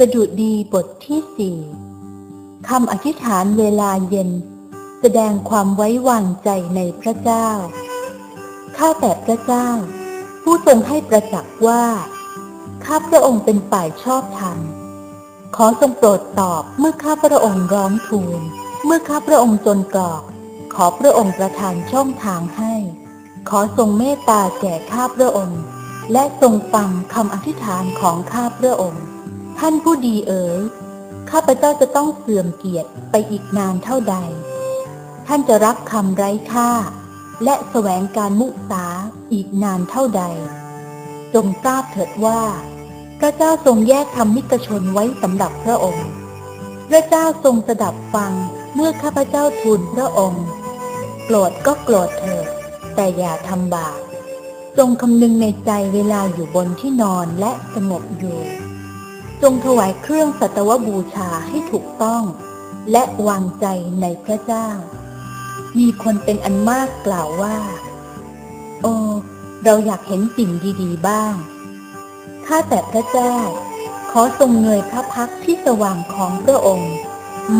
สดุดีบทที่สี่คำอธิษฐานเวลาเย็น แสดงความไว้วางใจในพระเจ้า ข้าแต่พระเจ้า ผู้ทรงให้ประจักษ์ว่า ข้าพระองค์เป็นฝ่ายชอบธรรม ขอทรงโปรดตอบเมื่อข้าพระองค์ร้องทูล เมื่อข้าพระองค์จนกรอก ขอพระองค์ประทานช่องทางให้ ขอทรงเมตตาแก่ข้าพระองค์ และทรงฟังคำอธิษฐานของข้าพระองค์ ท่านผู้ดีเอ๋ย ข้าพเจ้าจะต้องเสื่อมเกียรติไปอีกนานเท่าใด ท่านจะรับคำไร้ค่า และแสวงการมุสาอีกนานเท่าใด จงทราบเถิดว่า พระเจ้าทรงแยกธรรมิกชนไว้สำหรับพระองค์ พระเจ้าทรงสดับฟังเมื่อข้าพเจ้าทูลพระองค์โกรธก็โกรธเถิดแต่อย่าทำบาปจงคำนึงในใจเวลาอยู่บนที่นอนและสงบอยู่ จงถวายเครื่องสัตวบูชาให้ถูกต้อง และวางใจในพระเจ้า มีคนเป็นอันมากกล่าวว่า โอ้เราอยากเห็นสิ่งดีๆบ้าง ข้าแต่พระเจ้า ขอทรงเงยพระพักที่สว่างของพระองค์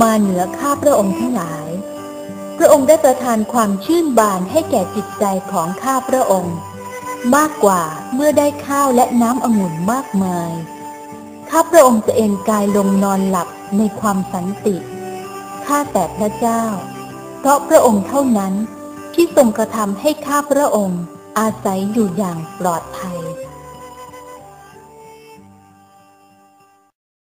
มาเหนือข้าพระองค์ทั้งหลาย พระองค์ได้ประทานความชื่นบานให้แก่จิตใจของข้าพระองค์ มากกว่าเมื่อได้ข้าวและน้ำองุ่นมากมาย ข้าพระองค์จะเอนกายลงนอนหลับในความสันติ ข้าแต่พระเจ้า เพราะพระองค์เท่านั้นที่ทรงกระทำให้ข้าพระองค์อาศัยอยู่อย่างปลอดภัย